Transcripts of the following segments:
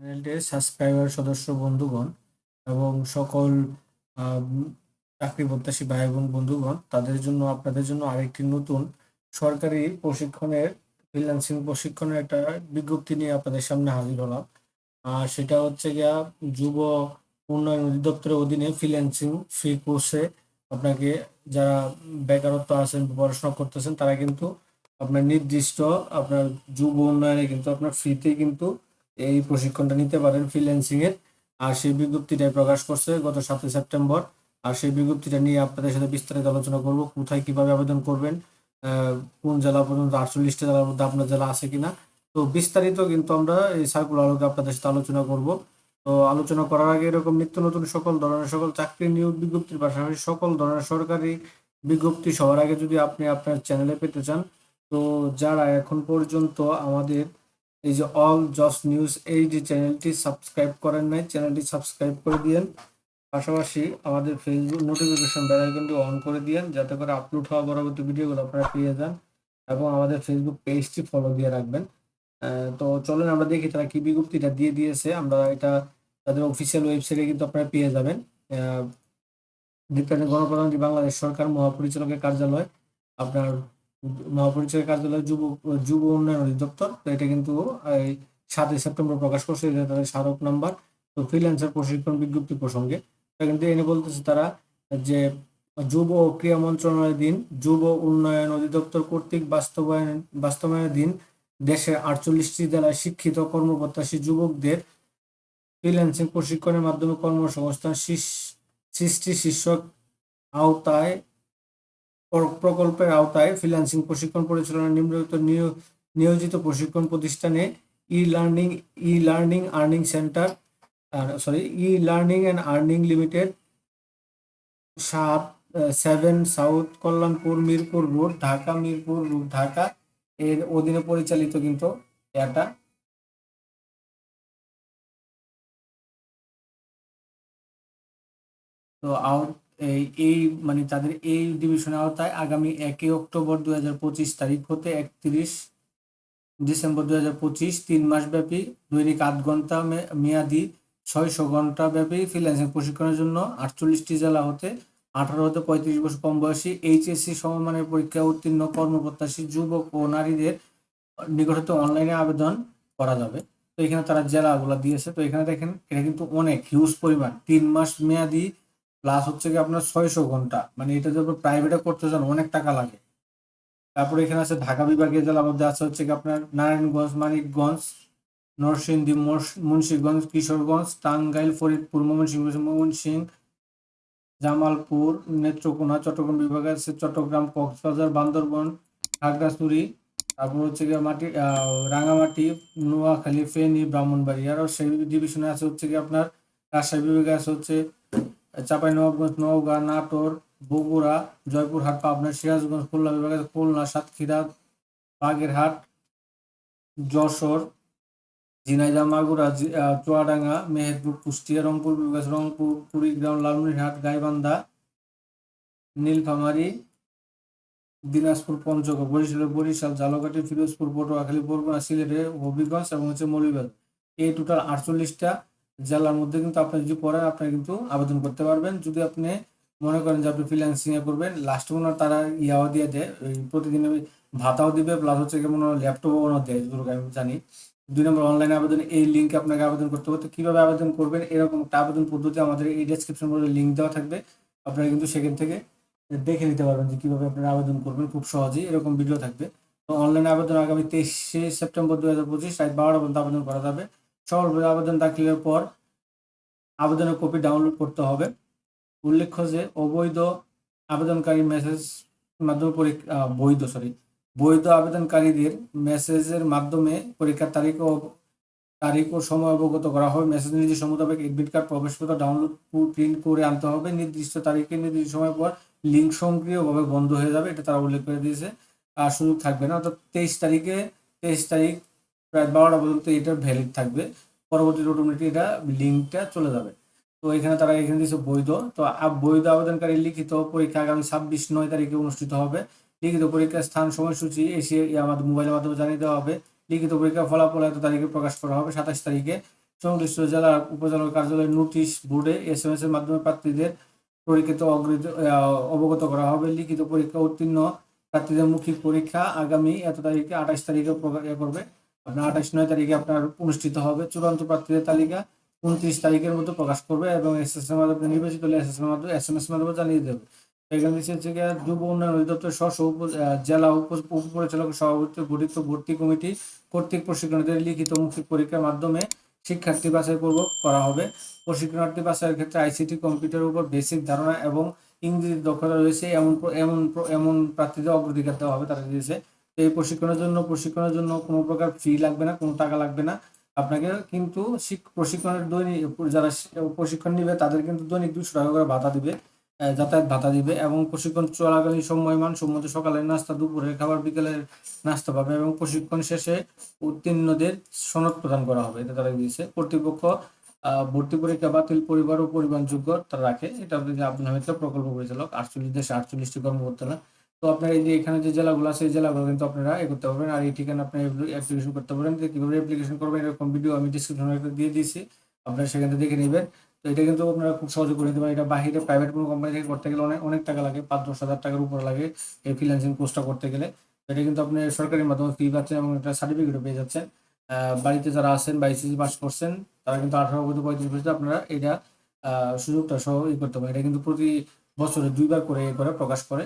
চ্যানেলটির সাবস্ক্রাইবার সদস্য বন্ধুগণ এবং সকল চাকরি প্রত্যাশী ভাই এবং বন্ধুগণ, তাদের জন্য, আপনাদের জন্য আরেকটি নতুন সরকারি প্রশিক্ষণের ফ্রিল্যান্সিং প্রশিক্ষণের একটা বিজ্ঞপ্তি নিয়ে আপনাদের সামনে হাজির হলাম। আর সেটা হচ্ছে গিয়া যুব উন্নয়ন অধিদপ্তরের অধীনে ফ্রিল্যান্সিং ফ্রি কোর্সে আপনাকে যারা বেকারত্ব আছেন, পড়াশোনা করতেছেন, তারা কিন্তু আপনার নির্দিষ্ট আপনার যুব উন্নয়নে কিন্তু আপনার ফ্রিতে কিন্তু এই প্রশিক্ষণটা নিতে পারেন ফ্রিল্যান্সিং এর। আর সেই বিজ্ঞপ্তিটাই প্রকাশ করছে গত সাতই সেপ্টেম্বর। আর সেই বিজ্ঞপ্তিটা নিয়ে আপনাদের সাথে বিস্তারিত আলোচনা করব, কোথায় কীভাবে আবেদন করবেন কোন জেলা পর্যন্ত, আটচল্লিশটা জেলার মধ্যে আপনার জেলা আছে কিনা। তো বিস্তারিত কিন্তু আমরা এই সার্কুলার আলোকে আপনাদের সাথে আলোচনা করব। তো আলোচনা করার আগে এরকম নিত্য নতুন সকল ধরনের সকল চাকরি নিয়োগ বিজ্ঞপ্তির পাশাপাশি সকল ধরনের সরকারি বিজ্ঞপ্তি সবার আগে যদি আপনি আপনার চ্যানেলে পেতে চান, তো যারা এখন পর্যন্ত আমাদের এই যে অল জস নিউজ এই যে চ্যানেলটি সাবস্ক্রাইব করেন নাই চ্যানেলটি সাবস্ক্রাইব করে দিয়েন। পাশাপাশি আমাদের ফেসবুক নোটিফিকেশন বেল আইকনটি অন করে দিয়েন, যাতে করে আপলোড হওয়া পরবর্তী ভিডিওগুলো আপনারা পেয়ে যান এবং আমাদের ফেসবুক পেজটি ফলো দিয়ে রাখবেন। তো চলুন আমরা দেখি তারা কি বিজ্ঞপ্তিটা দিয়ে দিয়েছে। আমরা এটা তাদের অফিসিয়াল ওয়েবসাইটে কিন্তু আপনারা পেয়ে যাবেন। গণপ্রজাতন্ত্রী বাংলাদেশ সরকার মহাপরিচালকের কার্যালয়, আপনার মহাপরিচালকের কার্যালয় যুব যুব উন্নয়ন অধিদপ্তর, তো এটা কিন্তু এই সাতই সেপ্টেম্বর প্রকাশ করছে, এটা তাদের স্মারক নাম্বার। তো ফ্রিল্যান্সার প্রশিক্ষণ বিজ্ঞপ্তি প্রসঙ্গে কিন্তু এনে বলতেছে তারা যে যুব ও ক্রীড়া মন্ত্রণালয়ের যুব উন্নয়ন অধিদপ্তর কর্তৃক বাস্তবায়ন বাস্তবায়নাধীন দেশের আটচল্লিশটি জেলায় শিক্ষিত কর্মপ্রত্যাশী যুবকদের ফ্রিল্যান্সিং প্রশিক্ষণের মাধ্যমে কর্মসংস্থান সৃষ্টি শীর্ষক আওতায় প্রকল্পের আওতায় ফ্রিল্যান্সিং প্রশিক্ষণ পরিচালনা, নিম্নলিখিত নিয়- নিয়োজিত প্রশিক্ষণ প্রতিষ্ঠানে e learning e learning earning centre sorry e learning and earning limited সাত seven south Kalyanpur, Mirpur road Dhaka, Mirpur road Dhaka, এর অধীনে পরিচালিত কিন্তু এটা তো আউট এই মানে তাদের এই ডিভিশনের আওতায় আগামী একই অক্টোবর দুই হাজার পঁচিশ তারিখ হতে একত্রিশ ডিসেম্বর দুই হাজার পঁচিশ তিন মাস ব্যাপী দৈনিক আট ঘণ্টা মেয়াদি ছয়শো ঘণ্টা ব্যাপী ফ্রিল্যান্সিং প্রশিক্ষণের জন্য আটচল্লিশটি জেলা হতে আঠারো হতে পঁয়ত্রিশ বছর কম বয়সী এইচএসসি সমমানের পরীক্ষা উত্তীর্ণ কর্মপ্রত্যাশী যুবক ও নারীদের নিকট অনলাইনে আবেদন করা যাবে। তো এখানে তারা জেলাগুলো দিয়েছে। তো এখানে দেখেন, এটা কিন্তু অনেক হিউজ পরিমাণ। তিন মাস মেয়াদি প্লাস হচ্ছে কি আপনার ছয়শো ঘণ্টা। মানে এটা যদি প্রাইভেটে করতে চান অনেক টাকা লাগে। তারপরে এখানে আছে ঢাকা বিভাগীয় জেলার মধ্যে আছে হচ্ছে কি আপনার নারায়ণগঞ্জ, মানিকগঞ্জ, নরসিংদী মুন্সিগঞ্জ, কিশোরগঞ্জ, টাঙ্গাইল, ফরিদপুর, ময়মনসিংহ ময়মনসিংহ, জামালপুর, নেত্রকোনা, চট্টগ্রাম বিভাগে আছে, চট্টগ্রাম, কক্সবাজার, বান্দরবন, খাগড়াছড়ি, তারপর হচ্ছে গিয়ে মাটি রাঙামাটি, নোয়াখালী, ফেনী ব্রাহ্মণবাড়ি আরও সেই ডিভিশনে আছে হচ্ছে কি আপনার রাজশাহী বিভাগে আছে হচ্ছে চাঁপাইনবাবগঞ্জ, নওগাঁ, নাটোর, বগুড়া, জয়পুরহাট, পাবনা, সিরাজগঞ্জ, খুলনা বিভাগে খুলনা, সাতক্ষীরা, বাগেরহাট, যশোর, ঝিনাইদহ, মাগুরা চুয়াডাঙ্গা, মেহেরপুর, কুষ্টিয়া, রংপুর বিভাগ রংপুর, কুড়িগ্রাম, লালমনিরহাট, গাইবান্ধা, নীলফামারী, দিনাজপুর, পঞ্চগড়, বরিশাল বরিশাল ঝালকাঠি ফিরোজপুর, পটুয়াখালী, বরগুনা, সিলেটে, হবিগঞ্জ এবং হচ্ছে মৌলভীবাজার। এই টোটাল আটচল্লিশটা জেলার মধ্যে কিন্তু আপনি যদি পড়েন, আপনি কিন্তু আবেদন করতে পারবেন। যদি আপনি মনে করেন যে আপনি ফ্রিল্যান্সিং এ করবেন লাস্ট মনে তারা ইয়াও দিয়ে দেয় প্রতিদিন ভাতাও দিবে প্লাস হচ্ছে কেমন ল্যাপটপও দেয় যতটুকু আমি জানি। দুই নম্বর অনলাইন আবেদন এই লিঙ্কে আপনাকে আবেদন করতে হবে। তো কীভাবে আবেদন করবেন? এরকম একটা আবেদন পদ্ধতি আমাদের এই ডেসক্রিপশন বক্সে লিঙ্ক দেওয়া থাকবে। আপনারা কিন্তু সেখান থেকে দেখে নিতে পারবেন যে কীভাবে আপনারা আবেদন করবেন, খুব সহজেই এরকম ভিডিও থাকবে। অনলাইন আবেদন আগামী তেইশে সেপ্টেম্বর দু হাজার পঁচিশ, রাত বারোটা পর্যন্ত আবেদন করা যাবে। সফলভাবে আবেদন দাখিলের পর আবেদনের কপি ডাউনলোড করতে হবে। উল্লেখ্য যে, অবৈধ আবেদনকারী মেসেজ মাধ্যমে পরীক্ষা বৈধ সরি বৈধ আবেদনকারীদের মেসেজের মাধ্যমে পরীক্ষার তারিখ ও তারিখ ও সময় অবগত করা হবে। মেসেজ নির্দেশ মোতাবেক এডমিট কার্ড, প্রবেশপত্র ডাউনলোড প্রিন্ট করে আনতে হবে। নির্দিষ্ট তারিখে নির্দিষ্ট সময় পর লিঙ্ক সক্রিয়ভাবে বন্ধ হয়ে যাবে, এটা তারা উল্লেখ করে দিয়েছে। আর সুযোগ থাকবে না, অর্থাৎ তেইশ তারিখে, তেইশ তারিখ প্রায় বারোটা পর্যন্ত এটা ভ্যালিড থাকবে। পরবর্তী অটোমেটিক এটা লিঙ্কটা চলে যাবে। তো এখানে তারা এখানে দিয়েছে বৈধ। তো বৈধ আবেদনকারী লিখিত পরীক্ষা আগামী ছাব্বিশ নয় তারিখে অনুষ্ঠিত হবে। লিখিত পরীক্ষার স্থান, সময়সূচি এসে আমাদের মোবাইলের মাধ্যমে জানিয়ে দেওয়া হবে। লিখিত পরীক্ষার ফলাফল এত তারিখে প্রকাশ করা হবে সাতাশ তারিখে। সংশ্লিষ্ট জেলা উপজেলা কার্যালয়ের নোটিশ বোর্ডে এস এম এস এর মাধ্যমে প্রার্থীদের পরীক্ষিত অগ্রিত অবগত করা হবে। লিখিত পরীক্ষা উত্তীর্ণ প্রার্থীদের মৌখিক পরীক্ষা আগামী এত তারিখে আঠাশ তারিখে প্রকাশ করবে আপনার আঠাশ নয় তারিখে আপনার অনুষ্ঠিত হবে। চূড়ান্ত প্রার্থীদের তালিকা উনত্রিশ তারিখের মধ্যে প্রকাশ করবে এবং এস এস এর মাধ্যমে নির্বাচিত হলে এস এস এর মাধ্যমে এস এম এস মাধ্যমে জানিয়ে দেবে। এখানে হচ্ছে যুব উন্নয়ন অধিদপ্তর আহ, জেলা উপ- উপপরিচালক সভাপতি গঠিত ভর্তি কমিটি কর্তৃক প্রশিক্ষণার্থীদের লিখিত মৌখিক পরীক্ষার মাধ্যমে শিক্ষার্থী বাছাই পূর্বক করা হবে। প্রশিক্ষণার্থী বাছাইয়ের ক্ষেত্রে আইসিটি কম্পিউটারের উপর বেসিক ধারণা এবং ইংরেজি দক্ষতা রয়েছে। এমন এমন এমন প্রার্থীদের অগ্রাধিকার দেওয়া হবে তারা দিয়েছে। এই প্রশিক্ষণের জন্য প্রশিক্ষণের জন্য কোনো প্রকার ফি লাগবে না, কোনো টাকা লাগবে না। আপনাকে কিন্তু প্রশিক্ষণের দৈনিক, যারা প্রশিক্ষণ নিবে তাদের কিন্তু দৈনিক দুশো টাকা করে ভাতা দিবে যাতায়াত ভাতা দিবে এবং প্রশিক্ষণ চলাকালীন সময়মান সম্মত সকালের নাস্তা, দুপুরের খাবার, বিকেলের নাস্তা পাবে এবং প্রশিক্ষণ শেষে উত্তীর্ণদের সনদ প্রদান করা হবে। এটা তারা দিয়েছে। কর্তৃপক্ষ ভর্তি পরীক্ষা বাতিল, পরিবার ও পরিবহনযোগ্য তারা রাখে। এটা আপনি যে আপনার প্রকল্প পরিচালক, আটচল্লিশ দেশে আটচল্লিশটি কর্মকর্তারা তো আপনার এই যে এখানে যে জেলাগুলো আছে, এই জেলাগুলো কিন্তু আপনারা এ করতে পারবেন। আর এই ঠিকানা আপনি অ্যাপ্লিকেশন করতে পারেন। যে কীভাবে অ্যাপ্লিকেশন করবেন, এরকম ভিডিও আমি ডিসক্রিপশনে একটা দিয়ে দিয়েছি। আপনারা সেখান দেখে নেবেন। তো এটা কিন্তু আপনারা খুব সহজে করে নিতে পারেন। এটা বাহিরে প্রাইভেট কোনো কোম্পানি থেকে করতে গেলে অনেক অনেক টাকা লাগে। পাঁচ, দশ হাজার টাকার উপর লাগে এই ফ্রিল্যান্সিং কোর্সটা করতে গেলে। এটা কিন্তু আপনি সরকারি মাধ্যমে ফি পাচ্ছেন এবং একটা সার্টিফিকেটও পেয়ে যাচ্ছেন। বাড়িতে যারা আছেন বা এসএসসি পাস করছেন, তারা কিন্তু আঠারো বছর পঁয়ত্রিশ বছর আপনারা এটা সুযোগটা সহ ই করতে পারেন। এটা কিন্তু প্রতি বছরে দুইবার করে করে প্রকাশ করে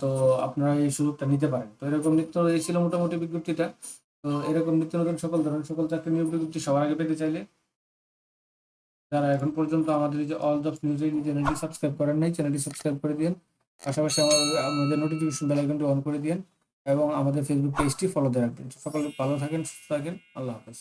তো আপনারা এই সুযোগটা নিতে পারেন। তো এরকম নিত্য এই ছিল মোটামুটি বিজ্ঞপ্তিটা। তো এরকম নিত্য নতুন সকল ধরনের সকল চাকরি নিয়োগ বিজ্ঞপ্তি সবার আগে পেতে চাইলে যারা এখন পর্যন্ত আমাদের যে অল জবস নিউজ এই চ্যানেলটি সাবস্ক্রাইব করেন নাই, চ্যানেলটি সাবস্ক্রাইব করে দিন পাশাপাশি আমাদের নোটিফিকেশন বেল আইকনটি অন করে দিন এবং আমাদের ফেসবুক পেজটি ফলো দিয়ে রাখবেন। সকলে ভালো থাকেন, সুস্থ থাকেন। আল্লাহ হাফেজ।